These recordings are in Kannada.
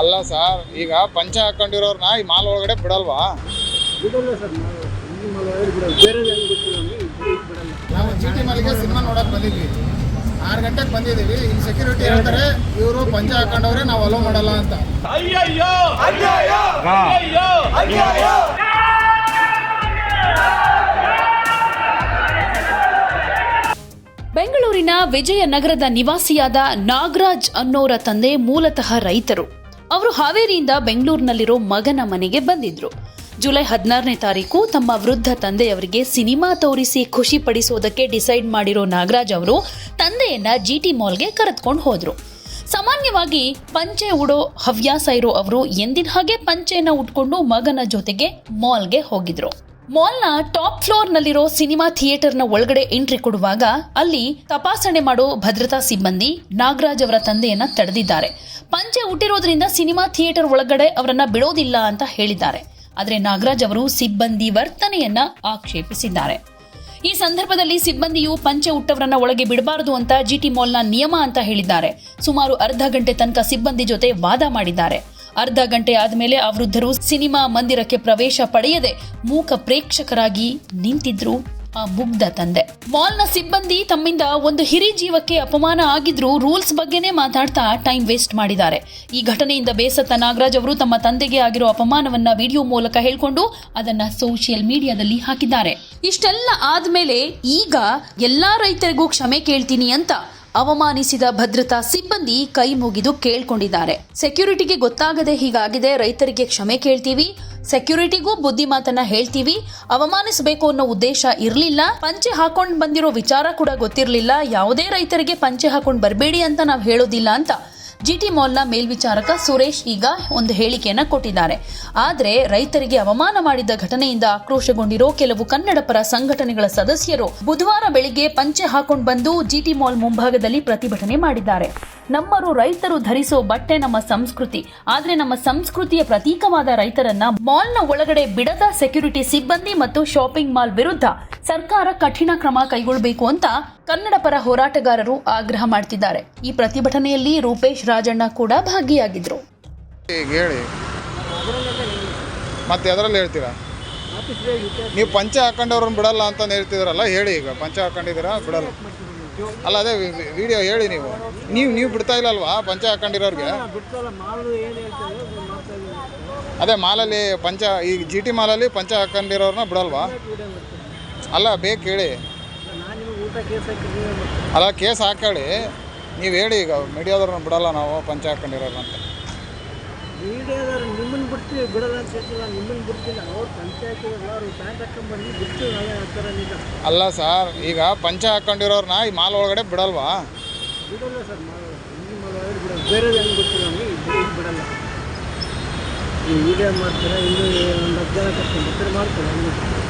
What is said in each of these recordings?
ಅಲ್ಲ ಸರ್ ಈಗ. ಪಂಚ ಹಾಕೊಂಡಿರೋರ್ನ ಈ ಮಾಲ್ ಒಳಗಡೆ ಬಿಡಲ್ವಾ? ನಾವು ಜಿ ಟಿ ಮಾಲಿಗೆ ಸಿನಿಮಾ ನೋಡಕ್ ಬಂದಿದ್ವಿ. ಆರು ಗಂಟೆಗೆ ಬಂದಿದ್ದೀವಿ. ಇಲ್ಲಿ ಸೆಕ್ಯೂರಿಟಿ ಹೇಳ್ತಾರೆ ಇವರು ಪಂಚ ಹಾಕೊಂಡವ್ರೆ ನಾವು ಅಲೋ ಮಾಡಲ್ಲ ಅಂತ. ಬೆಂಗಳೂರಿನ ವಿಜಯನಗರದ ನಿವಾಸಿಯಾದ ನಾಗರಾಜ್ ಅನ್ನೋರ ತಂದೆ ಮೂಲತಃ ರೈತರು. ಅವರು ಹಾವೇರಿಯಿಂದ ಬೆಂಗಳೂರಿನಲ್ಲಿರೋ ಮಗನ ಮನೆಗೆ ಬಂದಿದ್ರು. ಜುಲೈ ಹದಿನಾರನೇ ತಾರೀಕು ತಮ್ಮ ವೃದ್ಧ ತಂದೆಯವರಿಗೆ ಸಿನಿಮಾ ತೋರಿಸಿ ಖುಷಿ ಪಡಿಸೋದಕ್ಕೆ ಡಿಸೈಡ್ ಮಾಡಿರೋ ನಾಗರಾಜ್ ಅವರು ತಂದೆಯನ್ನ ಜಿಟಿ ಮಾಲ್ಗೆ ಕರೆದುಕೊಂಡು ಹೋದ್ರು. ಸಾಮಾನ್ಯವಾಗಿ ಪಂಚೆ ಉಡೋ ಹವ್ಯಾಸ ಇರೋ ಅವರು ಎಂದಿನ ಹಾಗೆ ಪಂಚೆಯನ್ನ ಉಟ್ಕೊಂಡು ಮಗನ ಜೊತೆಗೆ ಮಾಲ್ಗೆ ಹೋಗಿದ್ರು. ಮಾಲ್ನ ಟಾಪ್ ಫ್ಲೋರ್ ನಲ್ಲಿರೋ ಸಿನಿಮಾ ಥಿಯೇಟರ್ನ ಒಳಗಡೆ ಎಂಟ್ರಿ ಕೊಡುವಾಗ ಅಲ್ಲಿ ತಪಾಸಣೆ ಮಾಡೋ ಭದ್ರತಾ ಸಿಬ್ಬಂದಿ ನಾಗರಾಜ್ ಅವರ ತಂದೆಯನ್ನ ತಡೆದಿದ್ದಾರೆ. ಪಂಚೆ ಹುಟ್ಟಿರೋದ್ರಿಂದ ಸಿನಿಮಾ ಥಿಯೇಟರ್ ಒಳಗಡೆ ಅವರನ್ನ ಬಿಡೋದಿಲ್ಲ ಅಂತ ಹೇಳಿದ್ದಾರೆ. ಆದರೆ ನಾಗರಾಜ್ ಅವರು ಸಿಬ್ಬಂದಿ ವರ್ತನೆಯನ್ನ ಆಕ್ಷೇಪಿಸಿದ್ದಾರೆ. ಈ ಸಂದರ್ಭದಲ್ಲಿ ಸಿಬ್ಬಂದಿಯು ಪಂಚೆ ಹುಟ್ಟವರನ್ನ ಒಳಗೆ ಬಿಡಬಾರದು ಅಂತ ಜಿಟಿ ಮಾಲ್ನ ನಿಯಮ ಅಂತ ಹೇಳಿದ್ದಾರೆ. ಸುಮಾರು ಅರ್ಧ ಗಂಟೆ ತನಕ ಸಿಬ್ಬಂದಿ ಜೊತೆ ವಾದ ಮಾಡಿದ್ದಾರೆ. ಅರ್ಧ ಗಂಟೆ ಆದಮೇಲೆ ಆ ವೃದ್ಧರು ಸಿನಿಮಾ ಮಂದಿರಕ್ಕೆ ಪ್ರವೇಶ ಪಡೆಯದೆ ಮೂಕ ಪ್ರೇಕ್ಷಕರಾಗಿ ನಿಂತಿದ್ರು ಆ ಮುಗ್ಧ ತಂದೆ. ಮಾಲ್ನ ಸಿಬ್ಬಂದಿ ತಮ್ಮಿಂದ ಒಂದು ಹಿರಿ ಜೀವಕ್ಕೆ ಅಪಮಾನ ಆಗಿದ್ರು ರೂಲ್ಸ್ ಬಗ್ಗೆನೇ ಮಾತಾಡ್ತಾ ಟೈಮ್ ವೇಸ್ಟ್ ಮಾಡಿದ್ದಾರೆ. ಈ ಘಟನೆಯಿಂದ ಬೇಸತ್ತ ನಾಗರಾಜ್ ಅವರು ತಮ್ಮ ತಂದೆಗೆ ಆಗಿರೋ ಅಪಮಾನವನ್ನ ವಿಡಿಯೋ ಮೂಲಕ ಹೇಳ್ಕೊಂಡು ಅದನ್ನ ಸೋಷಿಯಲ್ ಮೀಡಿಯಾದಲ್ಲಿ ಹಾಕಿದ್ದಾರೆ. ಇಷ್ಟೆಲ್ಲ ಆದ್ಮೇಲೆ ಈಗ ಎಲ್ಲಾ ರೈತರಿಗೂ ಕ್ಷಮೆ ಕೇಳ್ತೀನಿ ಅಂತ ಅವಮಾನಿಸಿದ ಭದ್ರತಾ ಸಿಬ್ಬಂದಿ ಕೈ ಮುಗಿದು ಕೇಳ್ಕೊಂಡಿದ್ದಾರೆ. ಸೆಕ್ಯೂರಿಟಿಗೆ ಗೊತ್ತಾಗದೆ ಹೀಗಾಗಿದೆ. ರೈತರಿಗೆ ಕ್ಷಮೆ ಕೇಳ್ತೀವಿ. ಸೆಕ್ಯೂರಿಟಿಗೂ ಬುದ್ಧಿ ಮಾತನ್ನ ಹೇಳ್ತೀವಿ. ಅವಮಾನಿಸಬೇಕು ಅನ್ನೋ ಉದ್ದೇಶ ಇರಲಿಲ್ಲ. ಪಂಚೆ ಹಾಕೊಂಡ್ ಬಂದಿರೋ ವಿಚಾರ ಕೂಡ ಗೊತ್ತಿರಲಿಲ್ಲ. ಯಾವುದೇ ರೈತರಿಗೆ ಪಂಚೆ ಹಾಕೊಂಡ್ ಬರಬೇಡಿ ಅಂತ ನಾವು ಹೇಳೋದಿಲ್ಲ ಅಂತ ಜಿಟಿ ಮಾಲ್ನ ಮೇಲ್ವಿಚಾರಕ ಸುರೇಶ್ ಈಗ ಒಂದು ಹೇಳಿಕೆಯನ್ನ ಕೊಟ್ಟಿದ್ದಾರೆ. ಆದರೆ ರೈತರಿಗೆ ಅವಮಾನ ಮಾಡಿದ ಘಟನೆಯಿಂದ ಆಕ್ರೋಶಗೊಂಡಿರೋ ಕೆಲವು ಕನ್ನಡ ಪರ ಸಂಘಟನೆಗಳ ಸದಸ್ಯರು ಬುಧವಾರ ಬೆಳಿಗ್ಗೆ ಪಂಚೆ ಹಾಕೊಂಡು ಬಂದು ಜಿಟಿ ಮಾಲ್ ಮುಂಭಾಗದಲ್ಲಿ ಪ್ರತಿಭಟನೆ ಮಾಡಿದ್ದಾರೆ. ನಮ್ಮರು ರೈತರು ಧರಿಸೋ ಬಟ್ಟೆ ನಮ್ಮ ಸಂಸ್ಕೃತಿ. ಆದರೆ ನಮ್ಮ ಸಂಸ್ಕೃತಿಯ ಪ್ರತೀಕವಾದ ರೈತರನ್ನ ಮಾಲ್ನ ಒಳಗಡೆ ಬಿಡದ ಸೆಕ್ಯೂರಿಟಿ ಸಿಬ್ಬಂದಿ ಮತ್ತು ಶಾಪಿಂಗ್ ಮಾಲ್ ವಿರುದ್ಧ ಸರ್ಕಾರ ಕಠಿಣ ಕ್ರಮ ಕೈಗೊಳ್ಳಬೇಕು ಅಂತ ಕನ್ನಡ ಪರ ಹೋರಾಟಗಾರರು ಆಗ್ರಹ ಮಾಡ್ತಿದ್ದಾರೆ. ಈ ಪ್ರತಿಭಟನೆಯಲ್ಲಿ ರೂಪೇಶ್ ರಾಜಣ್ಣ ಕೂಡ ಭಾಗಿಯಾಗಿದ್ರು. ಹೇಳಿ. ಮತ್ತೆ ಅದರಲ್ಲಿ ಹೇಳ್ತೀರಾ? ನೀವು ಪಂಚ ಹಾಕೊಂಡವ್ರನ್ನ ಬಿಡಲ್ಲ ಅಂತ ಹೇಳ್ತಿದ್ರಲ್ಲ, ಹೇಳಿ ಈಗ. ಪಂಚ ಹಾಕೊಂಡಿದ್ದೀರಾ? ಬಿಡಲ್ಲ. ಅಲ್ಲ, ಅದೇ ವಿಡಿಯೋ ಹೇಳಿ ನೀವು. ನೀವು ನೀವು ಬಿಡ್ತಾ ಇಲ್ಲ ಅಲ್ವಾ? ಪಂಚ ಇದ್ದೀನಿ ಅದೇ ಮಾಲಲ್ಲಿ ಪಂಚ, ಈ ಜಿ ಟಿ ಮಾಲಲ್ಲಿ ಪಂಚ ಹಾಕೊಂಡಿರೋರ್ನ ಬಿಡಲ್ವಾ? ಅಲ್ಲ, ಬೇಕು ಹೇಳಿ ನಾನು ನಿಮಗೆ ಊಟ ಕೇಸ್ ಹಾಕಿದ್ದೀನಿ ಮತ್ತೆ ಅಲ್ಲ ಕೇಸ್ ಹಾಕೊಳ್ಳಿ ನೀವು ಹೇಳಿ ಈಗ ಮೀಡಿಯಾದವ್ರನ್ನ ಬಿಡಲ್ಲ ನಾವು ಪಂಚ ಅಂತ. ಮೀಡಿಯಾದವ್ರು ನಿಮ್ಮನ್ನು ಬಿಡ್ತೀವಿ ಬಿಡಲ್ಲ ಅಂತ ನಿಮ್ಮನ್ನು ಬಿಡ್ತಿಲ್ಲ ಅವ್ರು ಪಂಚಾಯತ್ ಎಲ್ಲರೂ ಪ್ಯಾಂಟ್ ಹಾಕೊಂಡ್ಬಂದು ಬಿಡ್ತೀವಿ ಹಾಕ್ತಾರೆ ಅಲ್ಲ ಸರ್ ಈಗ ಪಂಚ ಹಾಕೊಂಡಿರೋರ್ನ ಈ ಮಾಲ್ ಒಳಗಡೆ ಬಿಡಲ್ವಾ? ಬಿಡಲ್ಲ ಸರ್ ಮಾಲ್ ಮಾಲ್ ಬಿಡಲ್ಲ. ಬೇರೆ ಹೆಂಗೆ ಬಿಡ್ತೀವಿ ನಮಗೆ ಬಿಡಲ್ಲ. ಮಾಡ್ತಾರೆ ಇನ್ನೂ ಒಂದು ಹತ್ತು ಜನ ಕರ್ಕೊಂಡು ಬರ್ತಾರೆ ಮಾಡ್ತಾರೆ.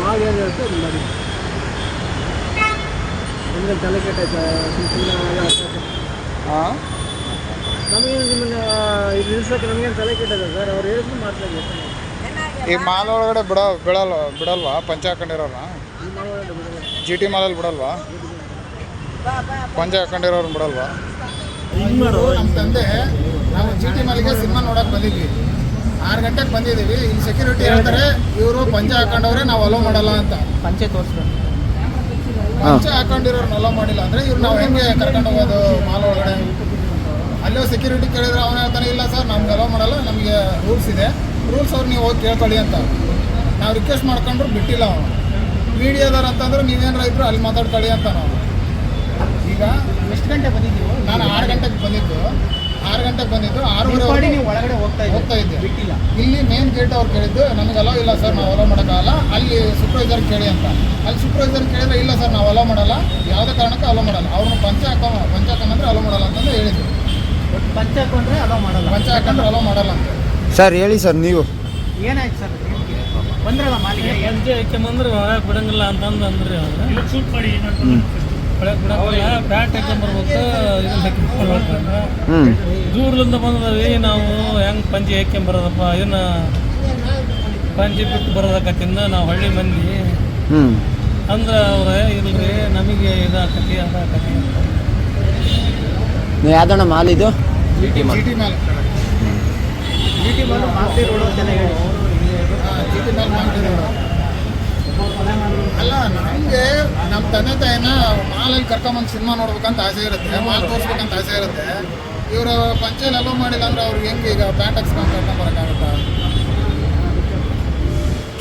ಮಾಲ್ ಏನು ಹೇಳ್ತಾರೆ ಮಾಡಿ. ನಮಗೆ ತಲೆ ಹಾಂ ನಮಗೆ ನಿಮ್ಮನ್ನ ಇಲ್ಲಿ ನಿಲ್ಸೋಕೆ ನಮಗೇನು ತಲೆ ಕೆಟ್ಟದ ಸರ್? ಅವ್ರು ಹೇಳಿದ್ರು ಮಾತಾಡಬೇಕು ಈ ಮಾಲ್ ಒಳಗಡೆ ಬಿಡ ಬಿಡಲ್ಲ ಬಿಡಲ್ವಾ? ಪಂಚ ಹಾಕೊಂಡಿರೋರ್ನ ಈ ಮಾಲ್ ಒಳಗಡೆ ಜಿ ಟಿ ಮಾಲಲ್ಲಿ ಬಿಡಲ್ವಾ? ಪಂಚ ಹಾಕೊಂಡಿರೋರು ಬಿಡಲ್ವಾ ನಮ್ಮ ತಂದೆ ನಾವು ಜಿ ಟಿ ಮಾಲ್ಗೆ ಸಿನಿಮಾ ನೋಡಕ್ ಬಂದಿದ್ವಿ. ಆರು ಗಂಟೆಗೆ ಬಂದಿದ್ದೀವಿ. ಇಲ್ಲಿ ಸೆಕ್ಯೂರಿಟಿ ಹೇಳ್ತಾರೆ ಇವರು ಪಂಚೆ ಹಾಕೊಂಡವ್ರೆ ನಾವು ಅಲೋ ಮಾಡಲ್ಲ ಅಂತ. ಪಂಚೆ ತೋರಿಸ್ಬೇಕು. ಪಂಚೆ ಹಾಕೊಂಡಿರೋರ್ನ ಅಲೋ ಮಾಡಿಲ್ಲ ಅಂದ್ರೆ ಇವ್ರು ನಾವು ಹೆಂಗೆ ಕರ್ಕೊಂಡು ಹೋಗೋದು ಮಾಲ್ ಒಳಗಡೆ? ಅಲ್ಲೋ ಸೆಕ್ಯೂರಿಟಿ ಕೇಳಿದ್ರೆ ಅವನ ಹೇಳ್ತಾನೆ ಇಲ್ಲ ಸರ್ ನಮ್ಗೆ ಅಲೋ ಮಾಡಲ್ಲ ನಮಗೆ ರೂಲ್ಸ್ ಇದೆ. ರೂಲ್ಸ್ ಅವ್ರು ನೀವು ಹೋಗಿ ಕೇಳ್ಕೊಳ್ಳಿ ಅಂತ. ನಾವು ರಿಕ್ವೆಸ್ಟ್ ಮಾಡ್ಕೊಂಡ್ರು ಬಿಟ್ಟಿಲ್ಲ ಅವನು. ಮೀಡಿಯಾದವ್ರು ಅಂತಂದ್ರೆ ನೀವೇನು ರೈತರು ಅಲ್ಲಿ ಮಾತಾಡ್ಕೊಳ್ಳಿ ಅಂತ ನಾವು. ಈಗ ಎಷ್ಟು ಗಂಟೆ ಬಂದಿದ್ದೀವಿ ನಾನು ಆರು ಗಂಟೆಗೆ ಬಂದಿದ್ದು. ಆರು ಗಂಟೆಗೆ ಬಂದಿದ್ದು ಆರೂವರೆ ನೀವು ಒಳಗಡೆ ಹೋಗ್ತಾ ಮೇನ್ ಅವ್ರು ಕೇಳಿದ್ದು ನಮಗೆ ಅಲೋ ಇಲ್ಲ ಸರ್ ನಾವು ಅಲೋ ಮಾಡೋಕ್ಕಾಗಲ್ಲ. ಅಲ್ಲಿ ಸೂಪರ್ವೈಸರ್ ಕೇಳಿ ಅಂತ. ಅಲ್ಲಿ ಸೂಪರ್ವೈಸರ್ ಕೇಳಿದ್ರೆ ಇಲ್ಲ ಸರ್ ನಾವು ಅಲೋ ಮಾಡಲ್ಲ. ಯಾವುದೇ ಕಾರಣಕ್ಕೂ ಅಲೋ ಮಾಡಲ್ಲ. ಅವ್ರನ್ನ ಪಂಚ ಹಾಕೋ ಪಂಚ ಹಾಕೊಂಡ್ರೆ ಅಲೋ ಮಾಡಲ್ಲ ಅಂತಂದು ಹೇಳಿದ್ರು. ಪಂಚ ಹಾಕೊಂಡ್ರೆ ಅಲೋ ಮಾಡಲ್ಲ. ಪಂಚ ಹಾಕೊಂಡ್ರೆ ಅಲೋ ಮಾಡಲ್ಲ ಅಂತ. ಸರ್ ಹೇಳಿ ಸರ್ ನೀವು. ಏನಾಯ್ತು ಸರ್ ಬಂದ್ರಲ್ಲ ಮಾಲಿಗೆ ಪಂಚೆ ಹಾಕ್ಯಂಬಂದ್ರೆ ಹೊರಗೆ ಬಿಡಂಗಿಲ್ಲ ಅಂತಂದು ಅಂದ್ರೆ ಅವ್ರು ಒಳಗೆ ಬಿಡಂಗಿಲ್ಲ. ಬ್ಯಾಟ್ ಹಾಕ್ಯಂಬರ್ಬೇಕು ಇದನ್ನ ಹಾಕ್ಯಂಬರ್ಬೇಕು ಹ್ಞೂ ದೂರದಿಂದ ಬಂದದವಿ ನಾವು ಹೆಂಗೆ ಪಂಚೆ ಹಾಕ್ಯಂಬರೋದಪ್ಪ ಇದನ್ನ ಪಂಚೆ ಬಿಟ್ಟು ಬರೋದಕ್ಕಿಂತ ನಾವು ಹಳ್ಳಿ ಮಂದಿ. ಹ್ಞೂ ಅಂದ್ರೆ ಅವ್ರ ಇಲ್ರಿ ನಮಗೆ ಇದಾಕತಿ ಅದಾಕತಿ. ನೀವು ಯಾವ್ದಣ್ಣ ಮಾಲ್ ಇದು? ಅಲ್ಲ ನಮಗೆ ನಮ್ಮ ತಂದೆ ತಾಯಿನ ಮಾಲಲ್ಲಿ ಕರ್ಕೊಂಬಂದು ಸಿನಿಮಾ ನೋಡ್ಬೇಕಂತ ಆಸೆ ಇರುತ್ತೆ ಮಾಲ್ ತೋರಿಸ್ಬೇಕಂತ ಆಸೆ ಇರುತ್ತೆ. ಇವರು ಪಂಚಾಯಲ್ ಅಲೋ ಮಾಡಿಲ್ಲ ಅಂದ್ರೆ ಅವ್ರಿಗೆ ಹೆಂಗೆ ಈಗ ಪ್ಯಾಂಟ್ ಹಾಕ್ಸ್ಕೊಂಡು ಕರ್ಕೊಂಬರಕ್ಕಾಗುತ್ತಾ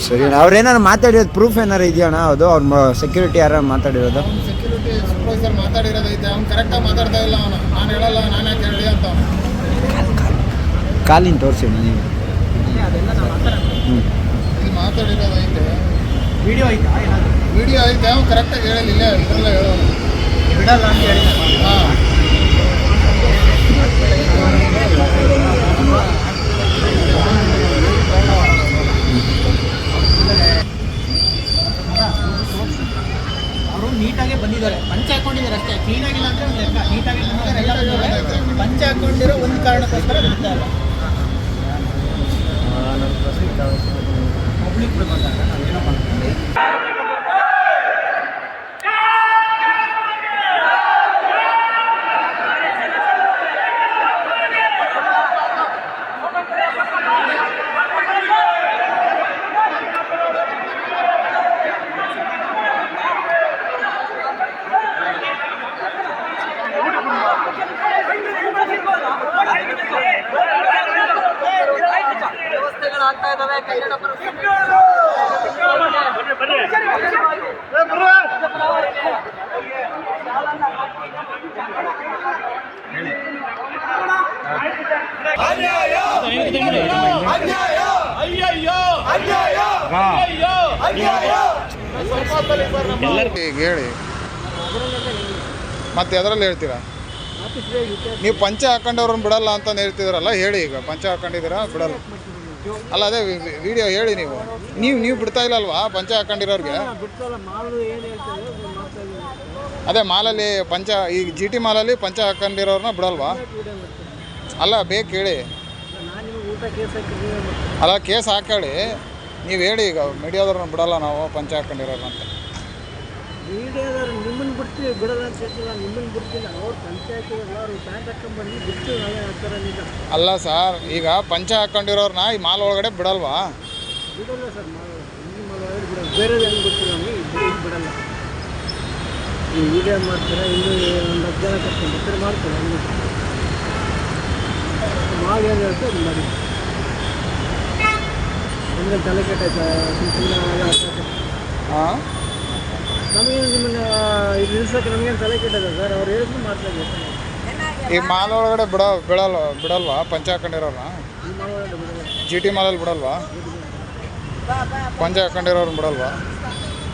ಸರಿ ಅಣ್ಣ ಅವ್ರು ಏನಾರು ಮಾತಾಡಿರೋದು ಪ್ರೂಫ್ ಏನಾರು ಇದೆಯಣ್ಣ? ಅದು ಅವ್ರ ಸೆಕ್ಯೂರಿಟಿ ಯಾರು ಮಾತಾಡಿರೋದು? ಅವ್ನು ಸೆಕ್ಯೂರಿಟಿ ಸೂಪರ್ವೈಸರ್ ಮಾತಾಡಿರೋದೈತೆ ಅವ್ನು ಕರೆಕ್ಟಾಗಿ ಮಾತಾಡ್ತಾ ಇಲ್ಲ ಅವನು. ನಾನು ಹೇಳಲ್ಲ ನಾನು ಯಾಕೆ ಹೇಳಿ ಅಂತ. ಕಾಲಿನ ತೋರಿಸಿ ನೀವು. ಹ್ಞೂ ಇಲ್ಲಿ ಮಾತಾಡಿರೋದೈತೆ ವಿಡಿಯೋ ಐತೆ? ವಿಡಿಯೋ ಐತೆ ಅವ್ನು ಕರೆಕ್ಟಾಗಿ ಹೇಳಲಿಲ್ಲ. ಇದೆಲ್ಲ ಹೇಳೋನು. ಬಿಡಲ್ಲ ಅಂತ ಹೇಳಿ ಹಾಂ ಅವರು ನೀಟಾಗಿ ಬಂದಿದ್ದಾರೆ ಪಂಚೆ ಹಾಕೊಂಡಿದ್ದಾರೆ ಅಷ್ಟೇ ಕ್ಲೀನ್ ಆಗಿಲ್ಲ ಅಂದ್ರೆ ಒಂದು ಲೆಕ್ಕ ನೀಟಾಗಿ ಬಂದಿದ್ದಾರೆ ಎಲ್ಲ ಬಂದಿದ್ದಾರೆ ಪಂಚೆ ಹಾಕೊಂಡಿರೋ ಒಂದು ಕಾರಣಕ್ಕೋಸ್ಕರ ಬಿಡ್ತಾ ಹೇಳಿ. ಮತ್ತೆ ಅದರಲ್ಲಿ ಹೇಳ್ತೀರಾ? ನೀವು ಪಂಚ ಹಾಕೊಂಡವ್ರನ್ನ ಬಿಡಲ್ಲ ಅಂತ ಹೇಳ್ತಿದ್ರಲ್ಲ, ಹೇಳಿ ಈಗ. ಪಂಚ ಹಾಕೊಂಡಿದ್ದೀರಾ? ಬಿಡಲ್ಲ. ಅಲ್ಲ, ಅದೇ ವಿಡಿಯೋ ಹೇಳಿ ನೀವು. ನೀವು ನೀವು ಬಿಡ್ತಾ ಇಲ್ಲ ಅಲ್ವಾ ಪಂಚ ಹಾಕೊಂಡಿರೋರಿಗೆ? ಅದು ಮಾಲಲ್ಲಿ ಪಂಚ, ಈ ಜಿ ಟಿ ಮಾಲಲ್ಲಿ ಪಂಚ ಹಾಕೊಂಡಿರೋರನ್ನ ಬಿಡಲ್ವಾ? ಅಲ್ಲ, ಬೇಕು ಹೇಳಿ. ಅಲ್ಲ, ಕೇಸ್ ಹಾಕಿ ನೀವೇ ಹೇಳಿ ಈಗ ಮೀಡಿಯಾದವ್ರನ್ನ ಬಿಡಲ್ಲ ನಾವು ಪಂಚ ಹಾಕೊಂಡಿರೋರು ಅಂತ. ಮೀಡಿಯಾದವ್ರು ನಿಮ್ಮನ್ನು ಬಿಡ್ತೀವಿ ಬಿಡಲ್ಲ ಅಂತ ಹೇಳ್ತೀವಿ ನಿಮ್ಮನ್ನು ಬಿಡ್ತೀನಿ ಅವ್ರು ಪಂಚಾಯತ್ ಎಲ್ಲರೂ ಪ್ಯಾಂಟ್ ಹಾಕೊಂಡ್ಬಂದು ಬಿಡ್ತೀವಿ ನಾವೇ ಆ ಥರ ಅಲ್ಲ ಸರ್ ಈಗ ಪಂಚ ಹಾಕೊಂಡಿರೋರ್ನ ಈ ಮಾಲ್ ಒಳಗಡೆ ಬಿಡಲ್ವಾ? ಬಿಡಲ್ಲ ಸರ್ ಮಾಲು ಬಿಡಲ್ಲ. ಬೇರೆದು ಹೆಂಗೆ ಗೊತ್ತಿಲ್ಲ ನಮಗೆ ಇಲ್ಲಿ ಬಿಡಲ್ಲ. ನೀವು ವಿಡಿಯೋ ಮಾಡ್ತೀರಾ? ಇನ್ನೂ ಒಂದು ಹತ್ತು ಜನ ಕರ್ಕೊಂಡು ಬರ್ತಾರೆ ಮಾಡ್ತಾರೆ? ಹಂಗೆ ಮಾಲ್ ಏನು ಹೇಳ್ತಾರೆ? ಮಾಡಿ. ನಮಗೆ ತಲೆ ಕೆಟ್ಟೈತೆ? ಸುಮ್ಮನೆ ಹಾಂ ನಮಗೇನು ನಿಮ್ಮನ್ನ ನಿಲ್ಸೋಕೆ ನಮಗೇನು ತಲೆ ಕೆಟ್ಟದ ಸರ್? ಅವ್ರು ಹೇಳಿದ್ರು ಮಾಡ್ತಾ ಈ ಮಾಲ್ ಒಳಗಡೆ ಬಿಡ ಬಿಡಲ್ವ ಬಿಡಲ್ವಾ? ಪಂಚ ಹಾಕೊಂಡಿರೋರ್ನ? G T ಮಾಲಲ್ಲಿ ಬಿಡಲ್ವಾ? ಪಂಚ ಹಾಕೊಂಡಿರೋರು ಬಿಡಲ್ವಾ?